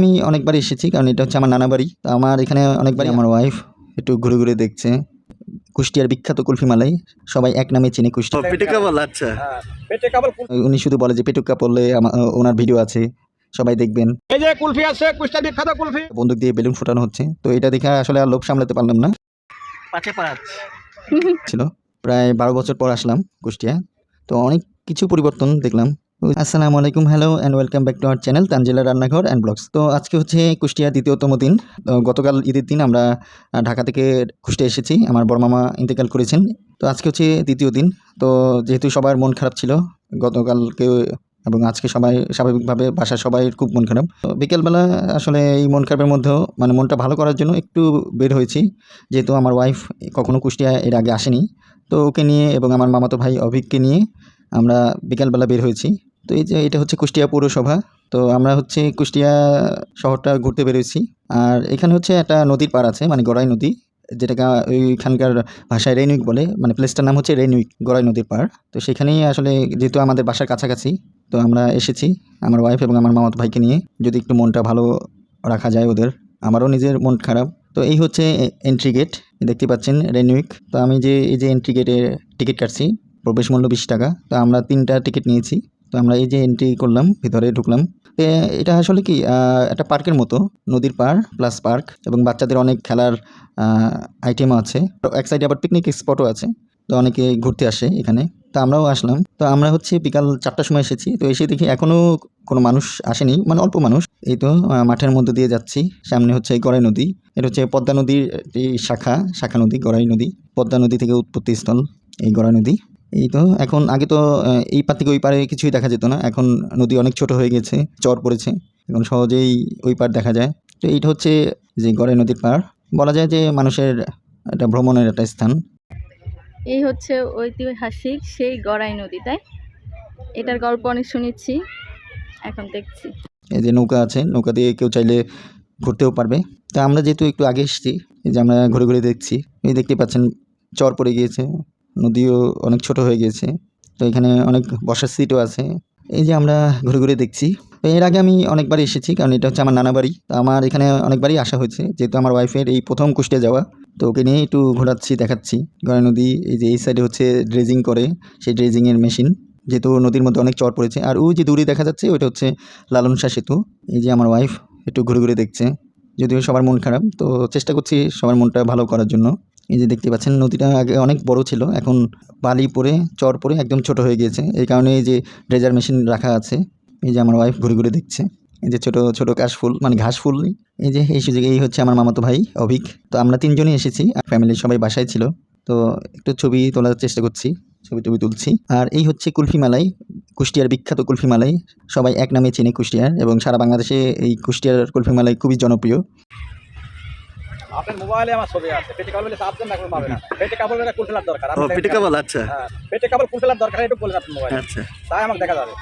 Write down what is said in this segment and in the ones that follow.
আমি অনেকবার এসেছি কারণ এটা হচ্ছে আমার নানা বাড়ি তো আমার এখানে অনেকবারই আমার ওয়াইফ একটু ঘুরে ঘুরে দেখছে। কুষ্টিয়ার বিখ্যাত কুলফি মালাই সবাই এক নামে চিনে কুষ্টিয়া পিটিকা আচ্ছা। উনি শুধু বলে যে পেটুক্কা পড়লে ওনার ভিডিও আছে সবাই দেখবেন। এই যে কুলফি আছে কুষ্টা বিখ্যাত কুলফি। বন্দুক দিয়ে বেলুন ফোটানো হচ্ছে। তো এটা দেখে আসলে আর লোভ সামলাতে পারলাম না। পাঁচে পাঁচ। ছিল। প্রায় বারো বছর পর আসলাম কুষ্টিয়া। তো অনেক কিছু পরিবর্তন দেখলাম। আসসালামু আলাইকুম hello and welcome back to our channel Tanjila Rannaghor and blogs তো আজকে হচ্ছে কুষ্টিয়া দ্বিতীয়তম দিন। গতকাল ঈদের দিন আমরা ঢাকা থেকে কুষ্টিয়া এসেছি। আমার বড় মামা ইন্তেকাল করেছেন। তো আজকে হচ্ছে দ্বিতীয় দিন। তো যেহেতু সবার মন খারাপ ছিল, গতকালকে এবং আজকে সবাই স্বাভাবিকভাবে বাসার সবাই খুব মন খারাপ। তো বিকেলবেলা আসলে এই মন খারাপের মধ্যেও মানে মনটা ভালো করার জন্য একটু বের হয়েছি। যেহেতু আমার ওয়াইফ কখনো কুষ্টিয়া এর আগে আসেনি। তো ওকে নিয়ে এবং আমার মামাতো ভাই অভিককে নিয়ে আমরা বিকেলবেলা বের হয়েছি। তো এই যে এটা হচ্ছে কুষ্টিয়া পৌরসভা, তো আমরা হচ্ছে কুষ্টিয়া শহরটা ঘুরতে বেরোয়েছি আর এখানে হচ্ছে একটা নদীর পাড় আছে মানে গড়াই নদী, যেটাকে ওইখানকার ভাষায় রেনুইক বলে মানে প্লেসটার নাম হচ্ছে রেনুইক গড়াই নদীর পাড়। তো সেখানেই আসলে যেহেতু আমাদের বাসার কাছাকাছি, তো আমরা এসেছি আমার ওয়াইফ এবং আমার মামাতো ভাইকে নিয়ে, যদি একটু মনটা ভালো রাখা যায় ওদের। আমারও নিজের মন খারাপ। তো এই হচ্ছে এন্ট্রি গেট দেখতে পাচ্ছেন রেনুইক তো আমি যে, এই যে এন্ট্রি গেটের টিকিট কাটছি, প্রবেশ মূল্য বিশ টাকা। তো আমরা তিনটা টিকিট নিয়েছি। তো আমরা এই যে এন্ট্রি করলাম, ভিতরে ঢুকলাম। এটা আসলে কি একটা পার্কের মতো, নদীর পার প্লাস পার্ক এবং বাচ্চাদের অনেক খেলার আইটেম আছে। এক সাইডে আবার পিকনিক স্পটও আছে, তো অনেকে ঘুরতে আসে এখানে। তো আমরাও আসলাম। তো আমরা হচ্ছে বিকাল চারটার সময় এসেছি, তো এসে দেখি এখনও কোনো মানুষ আসেনি মানে অল্প মানুষ। এই তো মাঠের মধ্যে দিয়ে যাচ্ছি, সামনে হচ্ছে গড়াই নদী। এটা হচ্ছে পদ্মা নদীর শাখা শাখা নদী, গড়াই নদী। পদ্মা নদী থেকে উৎপত্তি স্থল এই গড়াই নদী। এই তো এখন আগে তো এই পার থেকে ওই পারে কিছুই দেখা যেত না। এখন নদী অনেক ছোট হয়ে গেছে চর পড়েছে। এখন সহজেই ওই পার দেখা যায়। তো এইটা হচ্ছে যে গড়াই নদীর পার। বলা যায় যে মানুষের একটা ভ্রমণের একটা স্থান। এই হচ্ছে ঐতিহাসিক সেই গড়াই নদী তাই? এটার গল্প অনেক শুনেছি এখন দেখছি। এই যে নৌকা আছে নৌকা দিয়ে কেউ চাইলে ঘুরতেও পারবে। তা আমরা যেহেতু একটু আগে এসেছি এই যে আমরা ঘুরে ঘুরে দেখছি এই দেখতে পাচ্ছেন চর পড়ে গিয়েছে। নদীও অনেক ছোট হয়ে গিয়েছে। তো এখানে অনেক বসার সিটও আছে। এই যে আমরা ঘুরে ঘুরে দেখছি, তো এর আগে আমি অনেকবার এসেছি, কারণ এটা হচ্ছে আমার নানা বাড়ি। তো আমার এখানে অনেকবারই আসা হয়েছে, যেহেতু আমার ওয়াইফের এই প্রথম কুষ্টিয়া যাওয়া। তো ওকে নিয়ে একটু ঘোরাচ্ছি, দেখাচ্ছি। গড়াই নদী, এই যে এই সাইডে হচ্ছে ড্রেজিং করে, সেই ড্রেজিংয়ের মেশিন যেহেতু নদীর মধ্যে অনেক চর পড়েছে। আর ওই যে দূরে দেখা যাচ্ছে, ওইটা হচ্ছে লালন শাহ সেতু। এই যে আমার ওয়াইফ একটু ঘুরে ঘুরে দেখছে। যদিও সবার মন খারাপ, তো চেষ্টা করছি সবার মনটা ভালো করার জন্য। এই যে দেখতে পাচ্ছেন, নদীটা আগে অনেক বড় ছিল, এখন বালি পরে, চর পরে একদম ছোট হয়ে গিয়েছে। এই কারণে এই যে ড্রেজার মেশিন রাখা আছে, এই যে আমার ওয়াইফ ঘুরে ঘুরে দেখছে। এই যে ছোট ছোট কাশ ফুল মানে ঘাস ফুল এই যে এই সুযোগে এই হচ্ছে আমার মামাতো ভাই অভিক। তো আমরা তিনজনই এসেছি, আর ফ্যামিলির সবাই বাসায় ছিল। তো একটু ছবি তোলার চেষ্টা করছি, ছবি টবি তুলছি। আর এই হচ্ছে কুলফি মালাই কুষ্টিয়ার বিখ্যাত কুলফি মালাই সবাই এক নামে চেনে কুষ্টিয়ার, এবং সারা বাংলাদেশে এই কুষ্টিয়ার কুলফি মালাই খুবই জনপ্রিয়। আপনার মোবাইলে আমার ছবি আছে পেটে কেবল বলে সাপ দেন পাবে না। পেটে কেবল বলে কুল দরকার। ও আপনি দেখেন। আচ্ছা। হ্যাঁ, পেটে কেবল কুল দরকার একটু বলে আপনার মোবাইল আচ্ছা। তাই আমাকে দেখা যাবে।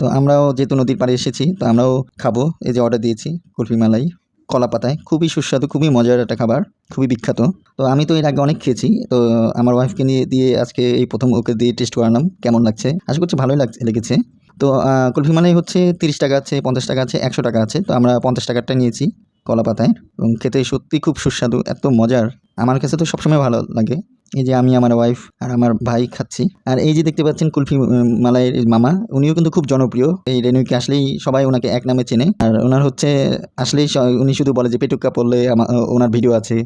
তো আমরাও যেহেতু নদীর পাড়ে এসেছি তো আমরাও খাব। এই যে অর্ডার দিয়েছি কুলফি মালাই কলা পাতায়। খুবই সুস্বাদু খুবই মজার একটা খাবার খুবই বিখ্যাত। তো আমি তো এর আগে অনেক খেয়েছি তো আমার ওয়াইফকে নিয়ে দিয়ে আজকে এই প্রথম ওকে দিয়ে টেস্ট করালাম কেমন লাগছে? আশা করছি ভালোই লাগছে লেগেছে। তো কুলফি মালাই হচ্ছে তিরিশ টাকা আছে পঞ্চাশ টাকা আছে একশো টাকা আছে তো আমরা পঞ্চাশ টাকারটা নিয়েছি। কলা পাতায় এবং খেতে সত্যি খুব সুস্বাদু, এত মজার। আমার কাছে তো সবসময় ভালো লাগে। এই যে আমি আমার ওয়াইফ আর আমার ভাই খাচ্ছি। আর এই যে দেখতে পাচ্ছেন কুলফি মালাইয়ের মামা, উনিও কিন্তু খুব জনপ্রিয়। এই রেনুকে আসলেই সবাই ওনাকে এক নামে চেনে। আর ওনার হচ্ছে, আসলেই উনি শুধু বলে যে পেটুক্কা পড়লে ওনার ভিডিও আছে।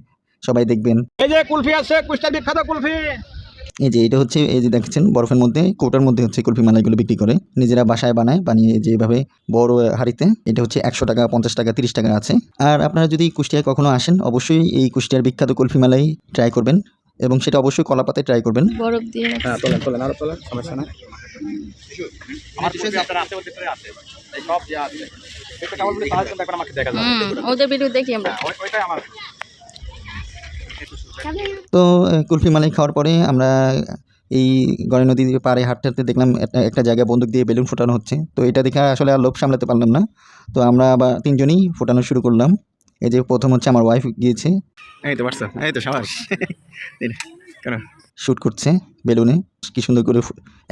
সবাই দেখবেন। এই যে কুলফি আছে, কুষ্টা বিখ্যাত কুলফি। এই যে এটা হচ্ছে এই যে দেখছেন বরফের মধ্যে কৌটার মধ্যে হচ্ছে কুলফি মালাইগুলো বিক্রি করে। নিজেরা বাসায় বানায় বানিয়ে যেভাবে বড় হাঁড়িতে এটা হচ্ছে একশো টাকা পঞ্চাশ টাকা তিরিশ টাকা আছে। আর আপনারা যদি কুষ্টিয়ায় কখনো আসেন অবশ্যই এই কুষ্টিয়ার বিখ্যাত কুলফি মালাই ট্রাই করবেন এবং সেটা অবশ্যই কলাপাতায় ট্রাই করবেন। বরফ দিয়ে হ্যাঁ তোলেন তোলেন আরও তোলেন সমস্যা ওদের ভিডিও দেখি আমরা। হ্যাঁ, ওইটাই আমার। তো কুলফি মালাই খাওয়ার পরে আমরা এই গড়ে নদীর পাড়ে হাঁটতে হাঁটতে দেখলাম একটা জায়গায় বন্দুক দিয়ে বেলুন ফোটানো হচ্ছে। তো এটা দেখে আসলে আর লোভ সামলাতে পারলাম না। তো আমরা আবার তিনজনই ফোটানো শুরু করলাম। এই যে প্রথম হচ্ছে আমার ওয়াইফ গিয়েছে। এই তো পারছ এই তো সাবাস। এই নে, করো। শ্যুট করছে বেলুনে। কি সুন্দর করে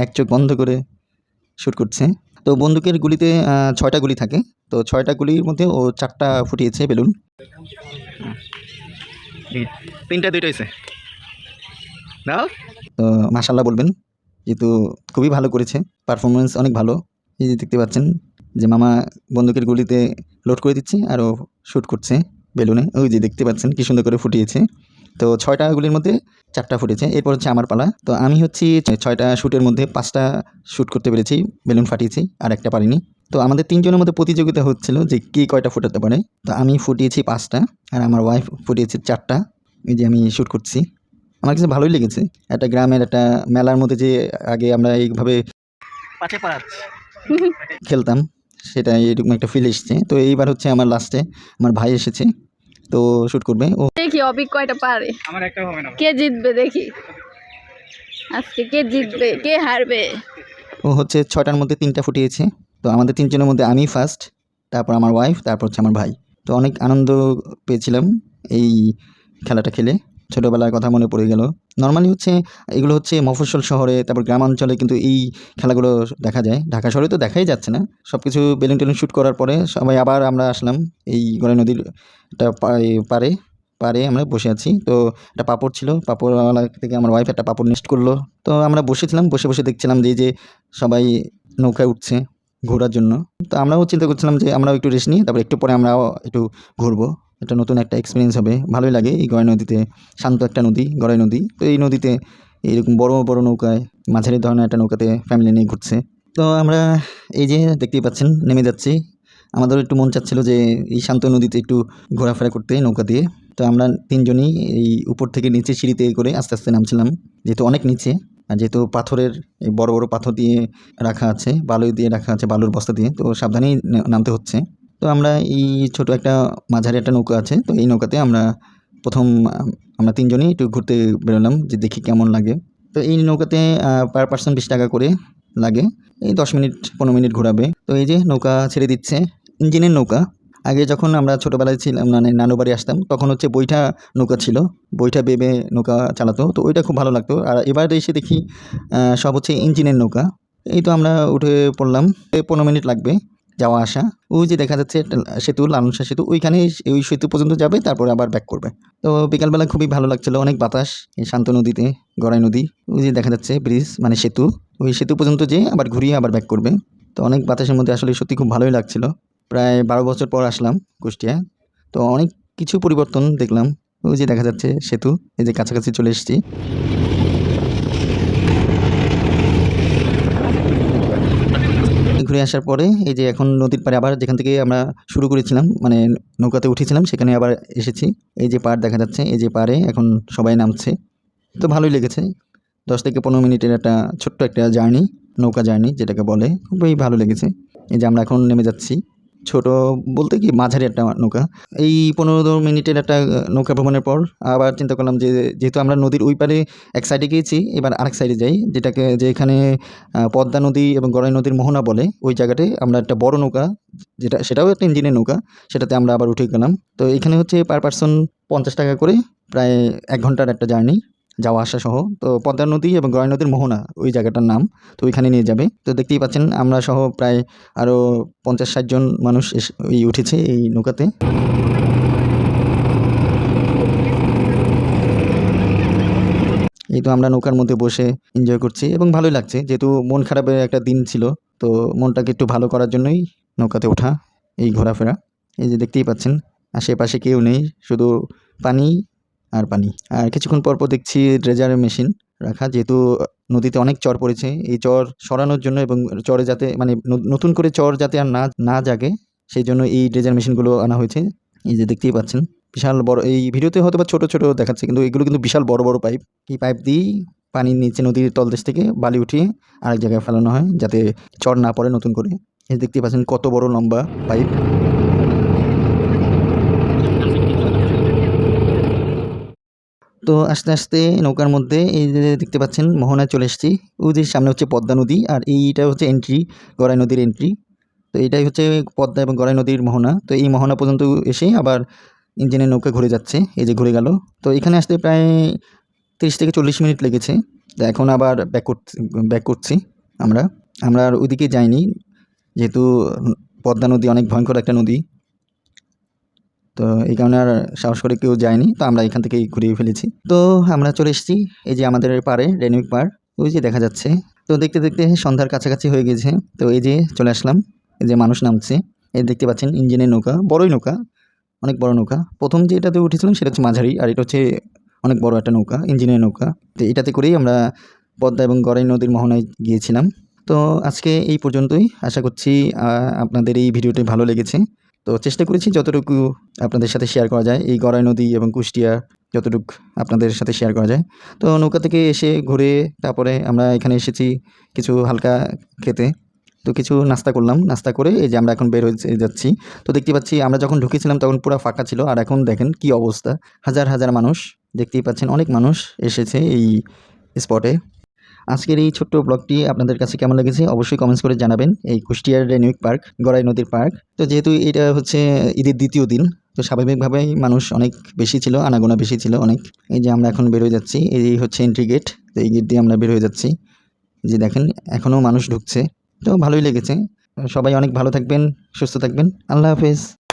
এক চোখ বন্ধ করে শ্যুট করছে। তো বন্দুকের গুলিতে ছয়টা গুলি থাকে। তো ছয়টা গুলির মধ্যে ও চারটা ফুটিয়েছে বেলুন। তিনটা, দুইটা হয়েছে। দাও তো মাসাল্লাহ বলবেন, যেহেতু খুবই ভালো করেছে পারফরমেন্স অনেক ভালো। এই যে দেখতে পাচ্ছেন যে মামা বন্দুকের গুলিতে লোড করে দিচ্ছে, আরও শ্যুট করছে বেলুনে। ওই যে দেখতে পাচ্ছেন কি সুন্দর করে ফুটিয়েছে। তো ছয়টা গুলির মধ্যে চারটা ফুটেছে। এরপর হচ্ছে আমার পালা। তো আমি হচ্ছি ছয়টা শ্যুটের মধ্যে পাঁচটা শ্যুট করতে পেরেছি বেলুন ফাটিয়েছি আর একটা পারিনি তো আমাদের তিনজনের মধ্যে প্রতিযোগিতা হচ্ছিল যে কে কয়টা ফুটাতে পারে। তো আমি ফুটিয়েছি পাঁচটা আর আমার ওয়াইফ ফুটিয়েছে চারটা। এই যে আমি শ্যুট করছি। আমার কাছে ভালোই লেগেছে। একটা গ্রামের একটা মেলার মধ্যে যে আগে আমরা এইভাবে খেলতাম সেটা এরকম একটা ফিল এসছে। তো এইবার হচ্ছে আমার লাস্টে আমার ভাই এসেছে। তো শুট করবে। ও দেখি অপিক কয়টা পারে। আমার একটা হবে না। কে জিতবে দেখি। আজকে কে জিতবে কে হারবে? ও হচ্ছে ছয়টার মধ্যে তিনটা ফুটিয়েছে। তো আমাদের তিনজনের মধ্যে আমি ফার্স্ট তারপর আমার ওয়াইফ তারপর হচ্ছে আমার ভাই। তো অনেক আনন্দ পেয়েছিলাম এই খেলাটা খেলে। ছোটোবেলার কথা মনে পড়ে গেল। নর্মালি হচ্ছে, এগুলো হচ্ছে মফস্বল শহরে, তারপর গ্রামাঞ্চলে কিন্তু এই খেলাগুলো দেখা যায়। ঢাকা শহরে তো দেখাই যাচ্ছে না। সব কিছু বেলুন টেলুন শ্যুট করার পরে সবাই আবার আমরা আসলাম এই গড়াই নদীর একটা পারে পারে আমরা বসে আছি। তো একটা পাপড় ছিল, পাপড়ওয়ালা থেকে আমার ওয়াইফ একটা পাপড় নেস্ট করল। তো আমরা বসেছিলাম, বসে বসে দেখছিলাম যে যে সবাই নৌকায় উঠছে। ঘোরার জন্য। তো আমরাও চিন্তা করছিলাম যে আমরাও একটু রেস্ট নিই, তারপর একটু পরে আমরাও একটু ঘুরবো। একটা নতুন একটা এক্সপিরিয়েন্স হবে, ভালোই লাগে এই গড়াই নদীতে, শান্ত একটা নদী, গড়াই নদী। তো এই নদীতে এইরকম বড় বড় নৌকায়, মাঝারি ধরনের একটা নৌকাতে ফ্যামিলি নিয়ে ঘুরছে। তো আমরা এই যে দেখতেই পাচ্ছেন, নেমে যাচ্ছি। আমাদেরও একটু মন চাচ্ছিল যে এই শান্ত নদীতে একটু ঘোরাফেরা করতে নৌকা দিয়ে। তো আমরা তিনজনই এই উপর থেকে নিচে সিঁড়িতে করে আস্তে আস্তে নামছিলাম, যেহেতু অনেক নিচে। যেহেতু পাথরের বড় বড় পাথর দিয়ে রাখা আছে, বালু দিয়ে রাখা আছে, বালুর বস্তা দিয়ে, তো সাবধানেই নামতে হচ্ছে। তো আমরা এই ছোট একটা মাঝারি একটা নৌকা আছে, তো এই নৌকাতে আমরা প্রথম, আমরা তিনজনই একটু ঘুরতে বেরোলাম যে দেখি কেমন লাগে। তো এই নৌকাতে পার পার্সন বিশ টাকা করে লাগে। এই দশ মিনিট, পনেরো মিনিট ঘোরাবে। তো এই যে নৌকা ছেড়ে দিচ্ছে, ইঞ্জিনের নৌকা। আগে যখন আমরা ছোটোবেলায় ছিলাম মানে নানু বাড়ি আসতাম, তখন হচ্ছে বইটা নৌকা ছিল। বইটা বেবে নৌকা চালাতো, তো ওইটা খুব ভালো লাগতো। আর এবার এসে দেখি সব হচ্ছে ইঞ্জিনের নৌকা। এই তো আমরা উঠে পড়লাম পনেরো মিনিট লাগবে যাওয়া আসা। ওই যে দেখা যাচ্ছে সেতু লালনসা সেতু, ওইখানে ওই সেতু পর্যন্ত যাবে, তারপরে আবার ব্যাক করবে। তো বিকালবেলা খুবই ভালো লাগছিল, অনেক বাতাস, এই শান্ত নদীতে, গড়াই নদী। ওই যে দেখা যাচ্ছে ব্রিজ মানে সেতু। ওই সেতু পর্যন্ত যেয়ে আবার ঘুরিয়ে আবার ব্যাক করবে। তো অনেক বাতাসের মধ্যে আসলে সত্যি খুব ভালোই লাগছিল। প্রায় বারো বছর পর আসলাম কুষ্টিয়া তো অনেক কিছু পরিবর্তন দেখলাম। ওই যে দেখা যাচ্ছে সেতু, এই যে কাছাকাছি চলে এসেছি। ঘুরে আসার পরে এই যে এখন নদীর পাড়ে আবার যেখান থেকে আমরা শুরু করেছিলাম মানে নৌকাতে উঠেছিলাম, সেখানে আবার এসেছি। এই যে পাড় দেখা যাচ্ছে, এই যে পাড়ে এখন সবাই নামছে। তো ভালোই লেগেছে। দশ থেকে পনেরো মিনিটের একটা ছোট্ট একটা জার্নি, নৌকা জার্নি, যেটাকে বলে, খুবই ভালো লেগেছে। এই যে আমরা এখন নেমে যাচ্ছি। ছোট বলতে কি মাঝারি একটা নৌকা। এই পনেরো মিনিটের একটা নৌকা ভ্রমণের পর আবার চিন্তা করলাম যে যেহেতু আমরা নদীর ওই পারে এক সাইডে গিয়েছি এবার আরেক সাইডে যাই যেটাকে যেখানে আহ, পদ্মা নদী এবং গড়াই নদীর মোহনা বলে ওই জায়গাটায় আমরা একটা বড় নৌকা যেটা সেটাও একটা ইঞ্জিনের নৌকা সেটাতে আমরা আবার উঠে গেলাম। তো এখানে হচ্ছে পার পার্সন পঞ্চাশ টাকা করে প্রায় এক ঘণ্টার একটা জার্নি যাওয়া আসা সহ। তো পদ্মা নদী এবং গড়াই নদীর মোহনা ওই জায়গাটার নাম। তো ওইখানে নিয়ে যাবে। তো দেখতেই পাচ্ছেন, আমরা সহ প্রায় আরও পঞ্চাশ ষাট জন মানুষ ওই উঠেছে এই নৌকাতে। এই তো আমরা নৌকার মধ্যে বসে এনজয় করছি এবং ভালোই লাগছে। যেহেতু মন খারাপের একটা দিন ছিল, তো মনটাকে একটু ভালো করার জন্যই নৌকাতে ওঠা, এই ঘোরাফেরা। এই যে দেখতেই পাচ্ছেন, আশেপাশে কেউ নেই, শুধু পানি আর পানি। আর কিছুক্ষণ পর পর দেখছি ড্রেজার মেশিন রাখা, যেহেতু নদীতে অনেক চর পড়েছে, এই চর সরানোর জন্য এবং চরে যাতে মানে নতুন করে চর যাতে আর না না জাগে, সেই জন্য এই ড্রেজার মেশিনগুলো আনা হয়েছে। এই যে দেখতেই পাচ্ছেন, বিশাল বড়, এই ভিডিওতে হয়তো বা ছোটো ছোটো দেখাচ্ছে, কিন্তু এগুলো কিন্তু বিশাল বড় বড় পাইপ। এই পাইপ দিয়েই পানির নিচে নদীর তলদেশ থেকে বালি উঠিয়ে আরেক জায়গায় ফেলানো হয়, যাতে চর না পড়ে নতুন করে। এই দেখতেই পাচ্ছেন, কত বড় লম্বা পাইপ। তো আস্তে আস্তে নৌকার মধ্যে এই যে দেখতে পাচ্ছেন মোহনায় চলে এসেছি। ওই যে সামনে হচ্ছে পদ্মা নদী আর এইটা হচ্ছে এন্ট্রি গড়াই নদীর এন্ট্রি তো এটাই হচ্ছে পদ্মা এবং গড়াই নদীর মোহনা। তো এই মোহনা পর্যন্ত এসে আবার ইঞ্জিনের নৌকা ঘুরে যাচ্ছে, এই যে ঘুরে গেল। তো এখানে আসতে প্রায় তিরিশ থেকে চল্লিশ মিনিট লেগেছে। তো এখন আবার ব্যাক করছি ব্যাক করছি আমরা। আমরা আর ওইদিকে যাইনি, যেহেতু পদ্মা নদী অনেক ভয়ঙ্কর একটা নদী। তো এই কারণে আর সাহস করে কেউ যায়নি, তো আমরা এখান থেকেই ঘুরিয়ে ফেলেছি। তো আমরা চলে এসেছি এই যে আমাদের পাড়ে রেনিক পাড়, ওই যে দেখা যাচ্ছে। তো দেখতে দেখতে সন্ধ্যার কাছাকাছি হয়ে গেছে। তো এই যে চলে আসলাম, এই যে মানুষ নামছে, এই দেখতে পাচ্ছেন ইঞ্জিনের নৌকা, বড়ই নৌকা, অনেক বড় নৌকা। প্রথম যে এটাতে উঠেছিলাম সেটা হচ্ছে মাঝারি, আর এটা হচ্ছে অনেক বড় একটা নৌকা, ইঞ্জিনের নৌকা। তো এটাতে করেই আমরা পদ্মা এবং গড়াই নদীর মোহনায় গিয়েছিলাম। তো আজকে এই পর্যন্তই। আশা করছি আপনাদের এই ভিডিওটি ভালো লেগেছে। তো চেষ্টা করেছি যতটুকু আপনাদের সাথে শেয়ার করা যায়। এই গড়াই নদী এবং কুষ্টিয়া যতটুকু আপনাদের সাথে শেয়ার করা যায়। তো নৌকা থেকে এসে ঘুরে তারপরে আমরা এখানে এসেছি কিছু হালকা খেতে। তো কিছু নাস্তা করলাম। নাস্তা করে এই যে আমরা এখন বের হয়ে যাচ্ছি। তো দেখতে পাচ্ছি আমরা যখন ঢুকেছিলাম তখন পুরো ফাঁকা ছিল। আর এখন দেখেন কি অবস্থা। হাজার হাজার মানুষ, দেখতেই পাচ্ছেন অনেক মানুষ এসেছে এই স্পটে আজকের এই ছোট্ট ব্লগটি আপনাদের কাছে কেমন লেগেছে অবশ্যই কমেন্টস করে জানাবেন। এই কুষ্টিয়ার রেনিউইক পার্ক, গড়াই নদীর পার্ক। তো যেহেতু এটা হচ্ছে ঈদের দ্বিতীয় দিন, তো স্বাভাবিকভাবেই মানুষ অনেক বেশি ছিল, আনাগোনা বেশি ছিল অনেক। এই যে আমরা এখন বের হয়ে যাচ্ছি, এই হচ্ছে এন্ট্রি গেট তো এই গেট দিয়ে আমরা বের হয়ে যাচ্ছি। যে দেখেন, এখনও মানুষ ঢুকছে। তো ভালোই লেগেছে। সবাই অনেক ভালো থাকবেন, সুস্থ থাকবেন। আল্লাহ হাফেজ।